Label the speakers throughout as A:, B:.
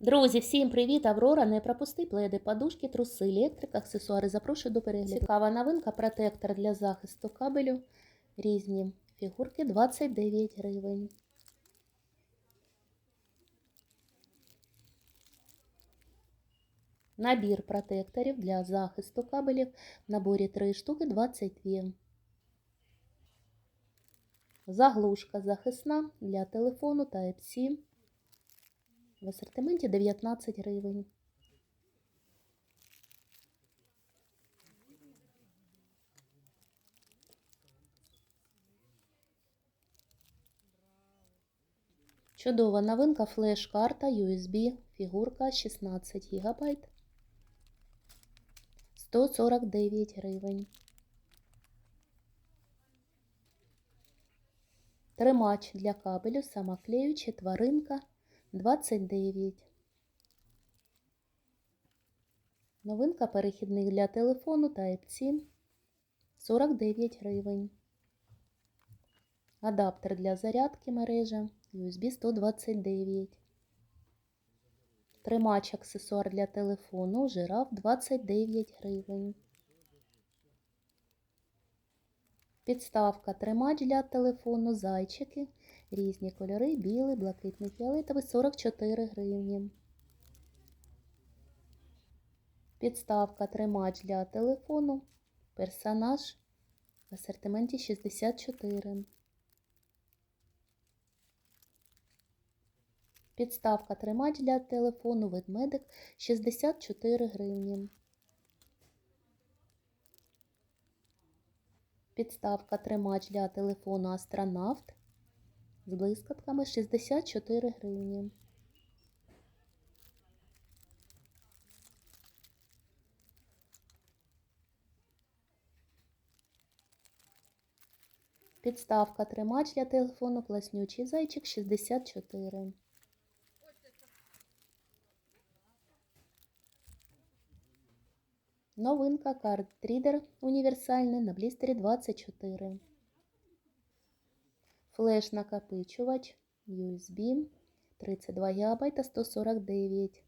A: Друзі, всім привіт! Аврора. Не пропусти пледи, подушки, труси, електрик, аксесуари. Запрошую до перегляду. Цікава новинка, протектор для захисту кабелю. Різні фігурки 29 гривень. Набір протекторів для захисту кабелів. В наборі 3 штуки 22. Заглушка захисна для телефону Type-C. В асортименті 19 гривень. Чудова новинка флеш-карта USB, фігурка 16 ГБ. 149 гривень. Тримач для кабелю, самоклеючий, тваринка 29. Новинка перехідник для телефону Type-C 49 гривень. Адаптер для зарядки мережа USB 129. Тримач аксесуар для телефону жираф 29 гривень. Підставка тримач для телефону зайчики. Різні кольори, білий, блакитний, фіолетовий 44 гривні. Підставка тримач для телефону. Персонаж в асортименті 64. Підставка тримач для телефону ведмедик 64 гривні. Підставка тримач для телефону астронавт з блискавками 64 гривні. Підставка тримач для телефону класнючий зайчик 64. Новинка карт-рідер універсальний на блістері 24. Флеш-накопичувач USB 32 ГБ 149.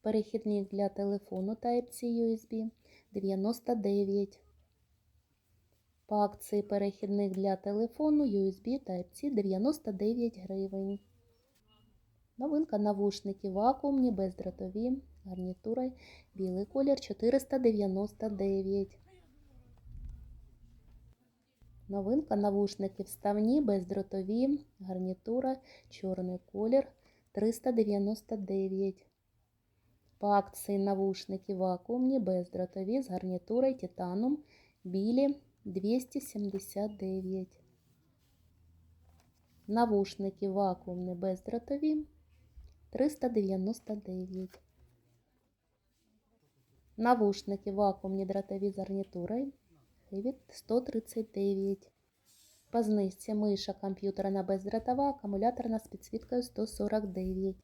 A: Перехідник для телефону Type-C USB 99. По акції перехідник для телефону USB Type-C 99 гривень. Новинка навушники вакуумні, бездротові, гарнітура, білий колір 499. Новинка навушники вставні, бездротові, гарнітура, чорний колір 399. По акції навушники вакуумні, бездротові з гарнітурою титаном, білі 279. Навушники вакуумні, бездротові 399. Навушники вакуумні дротові з гарнітурою від 139. По знижці миша комп'ютерна бездротова, акумуляторна з підсвіткою 149.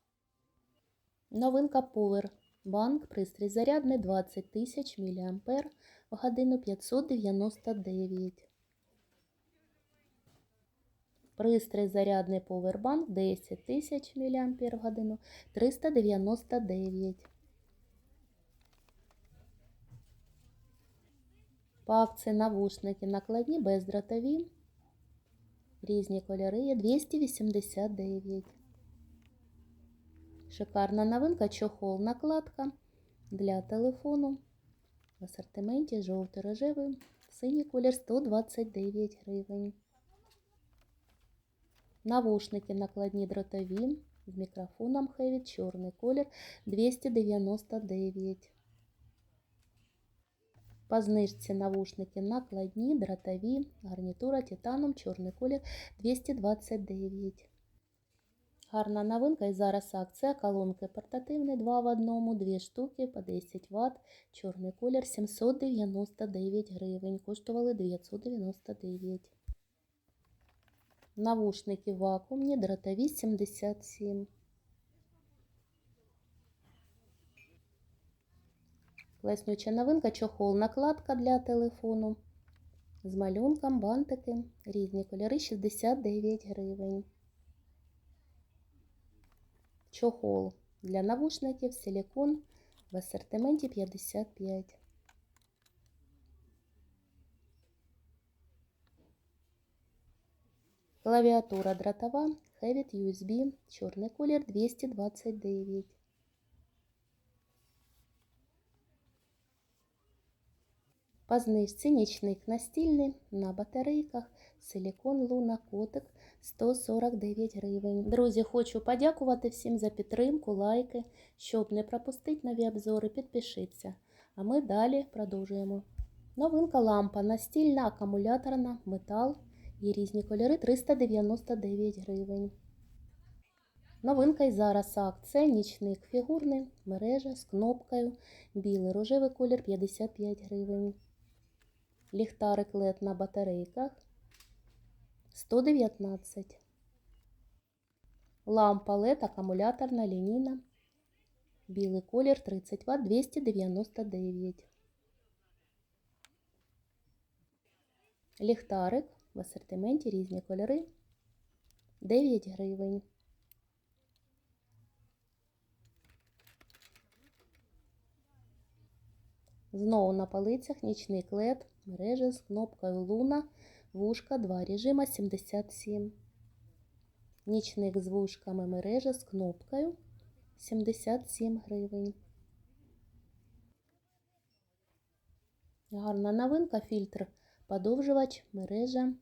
A: Новинка Power Bank, пристрій зарядний 20 тисяч мА в годину 599. Пристрій зарядний Powerbank 10 тисяч мА в годину 399. По акції навушники накладні бездротові. Різні кольори є 289. Шикарна новинка чохол накладка для телефону. В асортименті жовтий рожевий, синій колір 129 гривень. Навушники накладні дротові з мікрофоном Heavy, чорний колір 299. По знижці навушники накладні, дротові, гарнітура титаном, чорний колір 229. Гарна новинка і зараз акція. Колонки портативні 2 в одному, 2 штуки по 10 Вт. Чорний колір 799 гривень. Коштували 999. Навушники вакуумні, дротові 77. Класнюча новинка, чохол, накладка для телефону. З малюнком, бантики, різні кольори 69 гривень. Чохол для навушників силікон в асортименті 55. Клавіатура дротова Hevit USB, чорний колір 229. По знижці нічник настільний на батарейках, силікон Луна Котик 149 гривень. Друзі, хочу подякувати всім за підтримку, лайки. Щоб не пропустити нові обзори, підпишіться. А ми далі продовжуємо. Новинка лампа настільна, акумуляторна, метал. Є різні кольори 399 гривень. Новинка і зараз акція. Нічник фігурний, мережа з кнопкою. Білий рожевий колір 55 гривень. Ліхтарик LED на батарейках 119. Лампа LED акумуляторна лінійна. Білий колір 30 Вт 299. Ліхтарик в асортименті різні кольори 9 гривень. Знову на полицях нічник LED, мережа з кнопкою Луна, вушка 2 режима 77. Нічник з вушками мережа з кнопкою 77 гривень. Гарна новинка, фільтр подовжувач, мережа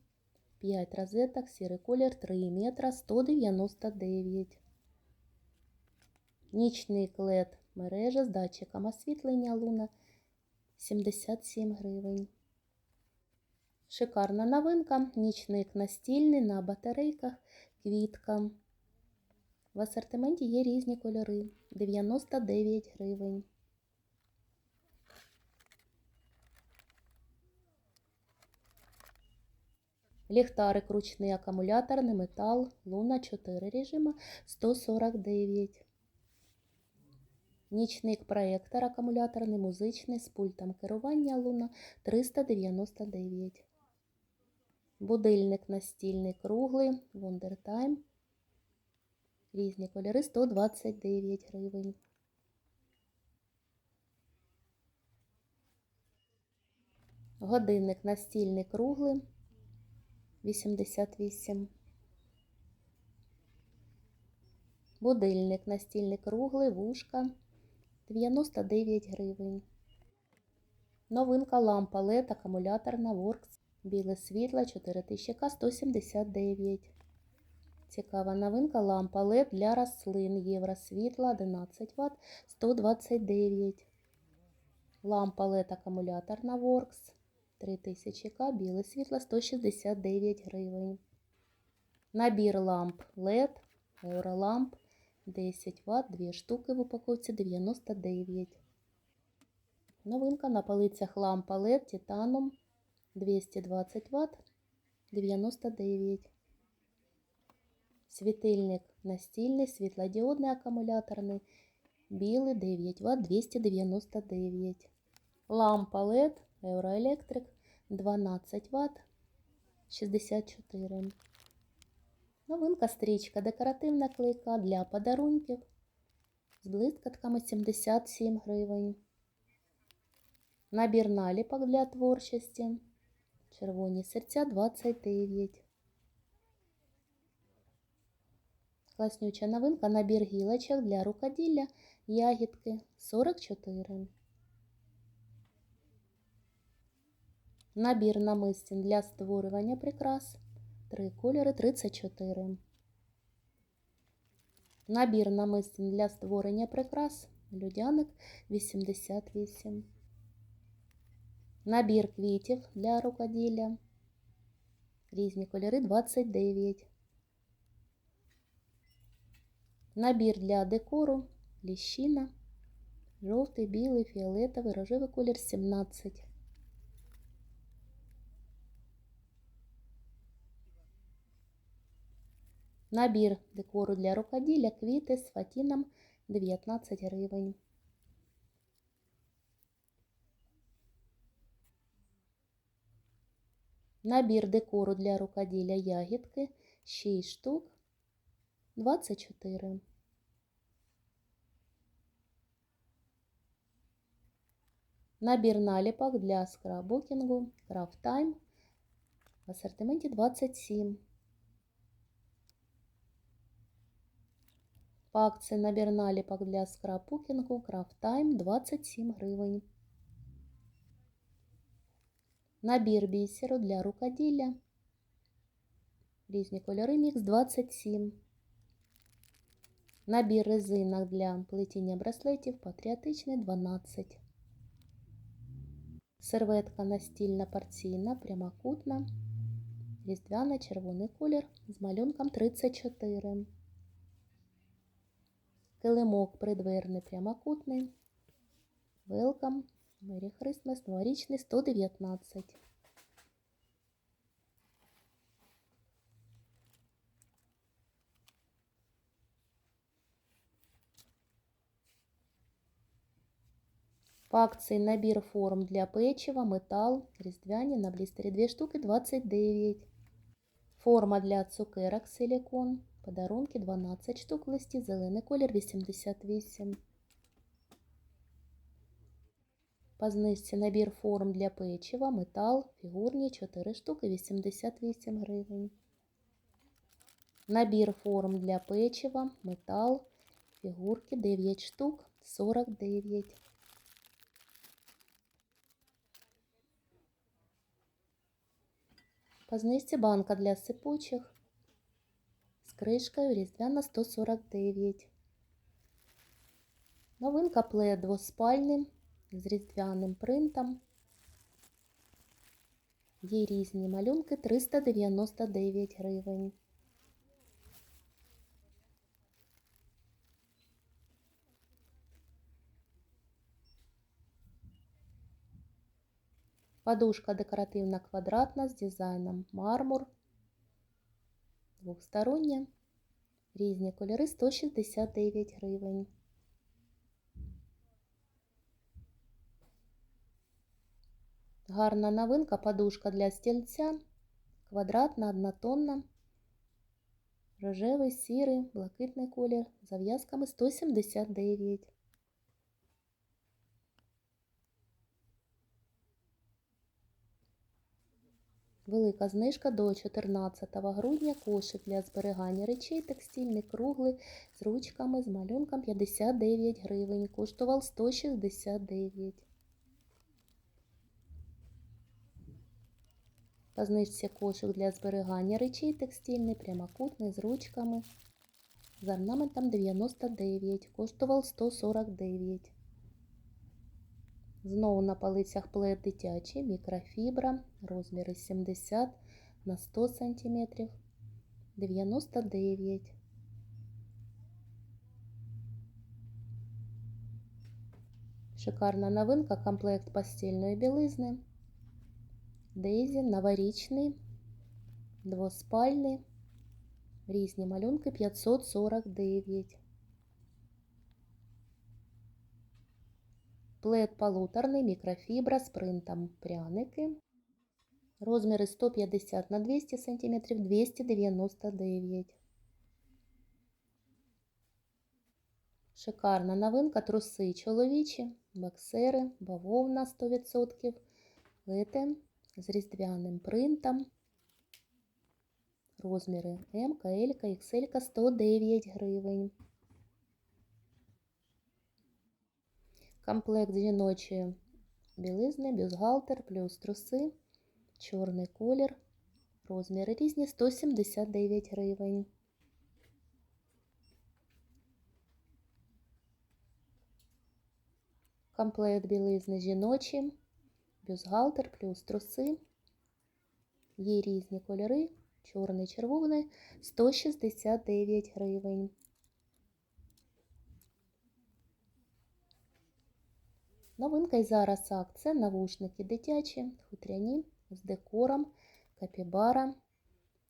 A: 5 розеток, сірий колір 3 метра 199. Нічник LED мережа з датчиком освітлення Луна 77 гривень. Шикарна новинка. Нічник настільний на батарейках, квітка. В асортименті є різні кольори. 99 гривень. Ліхтарик ручний акумуляторний метал. Луна 4 режима 149. Нічник проєктор акумуляторний музичний з пультом керування Луна 399. Будильник настільний круглий Time. Різні кольори 129 гривень. Годинник настільний круглий 88. Будильник настільний круглий вушка 99 гривень. Новинка лампа LED акумуляторна Works. Біле світло 4000К 179. Цікава новинка лампа LED для рослин. Євро світла 11 Вт 129. Лампа LED акумуляторна Works 3000К. Біле світло 169 гривень. Набір ламп LED, Eurolamp 10 Вт, 2 штуки в упаковці 99. Новинка на полицях лампа LED титаном 220 Вт 99. Світильник настільний, світлодіодний акумуляторний, білий 9 Вт 299. Лампа LED Euroelectric 12 Вт 64. Новинка стрічка декоративна клейка для подарунків з блискатками 77 гривень. Набір наліпок для творчості. Червоні серця 29. Класнюча новинка набір гілочок для рукоділля ягідки 44. Набір намистин для створювання прикрас. Три кольори 34. Набір намистин для створення прикрас. Людяник 88. Набір квітів для рукоділля. Різні кольори 29. Набір для декору. Ліщина. Жовтий, білий, фіолетовий, рожевий колір 17. Набір декору для рукоділля, квіти з фатіном 19 гривень. Набір декору для рукоділля ягідки 6 штук 24. Набір наліпок для скрабукінгу Craft в асортименті 27. По акції набір наліпок для Craft Time 27 гривень. Набір бісеру для рукоділля. Різні кольори мікс 27. Набір резинок для плетіння браслетів патріотичний 12. Серветка настільна порційна, прямокутна, різдвяна, червоний колір з малюнком 34. Килимок придверний прямокутний. Welcome. Merry Christmas, новорічний 119. По акції набір форм для печива, метал, різдвяні на блістері 2 штуки 29. Форма для цукерок силикон. Подарунки 12 штук в листі, зелений колір 88. По знижці набір форм для печива, метал, фігурні 4 штуки 88 гривень. Набір форм для печива, метал, фігурки 9 штук 49. По знижці банка для сипучих кришкою різдвяна 149. Новинка плед двоспальний з різдвяним принтом. Є різні малюнки 399 гривень. Подушка декоративна квадратна з дизайном мармур. Двохстороння. Різні кольори 169 гривень. Гарна новинка подушка для стільця. Квадратна, однотонна. Рожевий, сірий, блакитний колір. Зав'язками 179. Велика знижка до 14 грудня. Кошик для зберігання речей текстильний, круглий, з ручками, з малюнком 59 гривень. Коштував 169. По знижці кошик для зберігання речей текстильний, прямокутний, з ручками. З орнаментом 99. Коштував 149. Знову на полицях плед дитячий, мікрофібра, розміри 70 на 100 см, 99. Шикарна новинка, комплект постільної білизни. Дейзі, новорічний, двоспальний, різні малюнки 549. Плед полуторний, мікрофібра з принтом пряники. Розміри 150 на 200 см, 299. Шикарна новинка, труси чоловічі, боксери, бавовна 100%, летен з різдвяним принтом. Розміри М, Л, XL 109 гривень. Комплект жіночої білизни, бюстгальтер плюс труси, чорний колір, розміри різні 179 гривень. Комплект білизни жіночі, бюстгальтер плюс труси. Є різні кольори, чорний, червоний, 169 гривень. Новинка і зараз акція навушники дитячі, хутряні з декором, капібара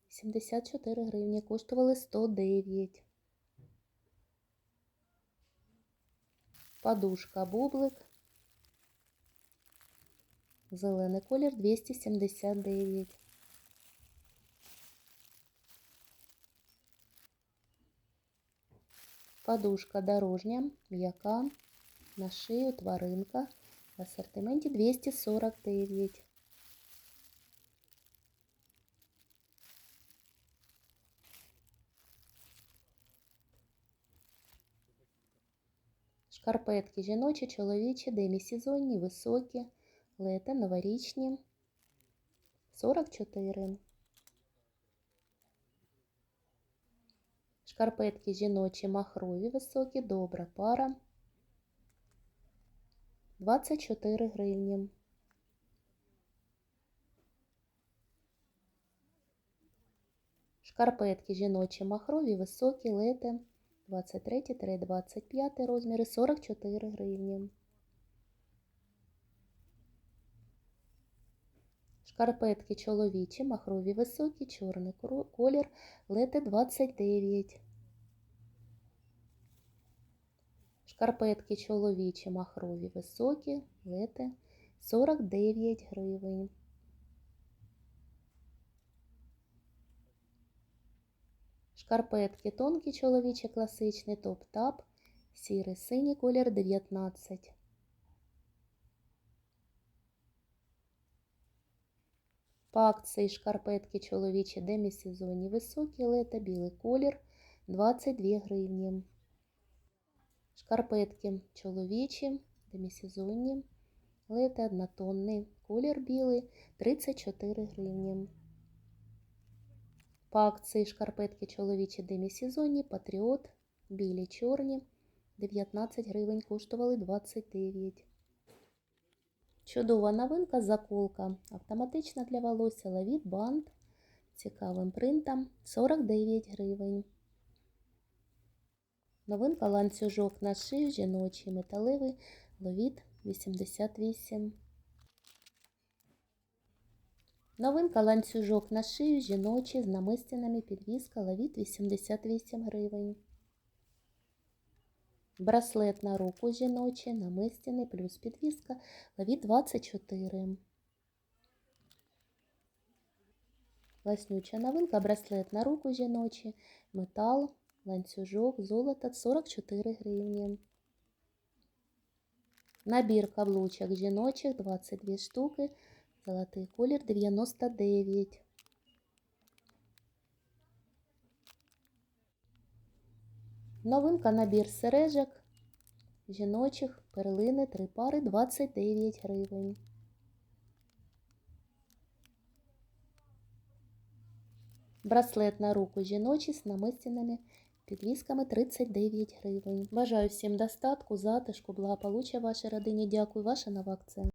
A: 74 гривні, коштували 109. Подушка бублик. Зелений колір 279. Подушка дорожня, м'яка на шию тваринка, В асортименті 249. Шкарпетки жіночі, чоловічі, демісезонні, високі, лете, новорічні. 44. Шкарпетки жіночі, махрові, високі, добра пара. 24 гривні. Шкарпетки жіночі, махрові, високі, лете. 23-25 розміри 44 гривні. Шкарпетки чоловічі, махрові високі, чорний колір, лете 29. Шкарпетки чоловічі, махрові високі, лете 49 гривень. Шкарпетки тонкі чоловічі, класичний, топ-тап, сірий синій колір 19. По акції шкарпетки чоловічі демісезонні високі, лета, білий колір 22 гривні. Шкарпетки чоловічі, демісезонні, лета однотонний, колір білий 34 гривні. По акції шкарпетки чоловічі демісезонні, патріот, білі чорні, 19 гривень, коштували 29. Чудова новинка, заколка автоматична для волосся, лавіт бант, цікавим принтом, 49 гривень. Новинка ланцюжок на шию, жіночий металевий, ловіт 88. Новинка ланцюжок на шию, жіночий з намистинами, підвіска, ловіт 88 гривень. Браслет на руку жіночий, намистини плюс підвіска, ловіт 24. Ласнюча новинка, браслет на руку жіночий, метал, ланцюжок, золото 44 гривні. Набір каблучок жіночих 22 штуки, золотий колір 99. Новинка набір сережок жіночих, перлини, три пари 29 гривень. Браслет на руку жіночий з намистинами, підвісками 39 гривень. Бажаю всім достатку, затишку, благополуччя вашій родині. Дякую, ваша нова акція.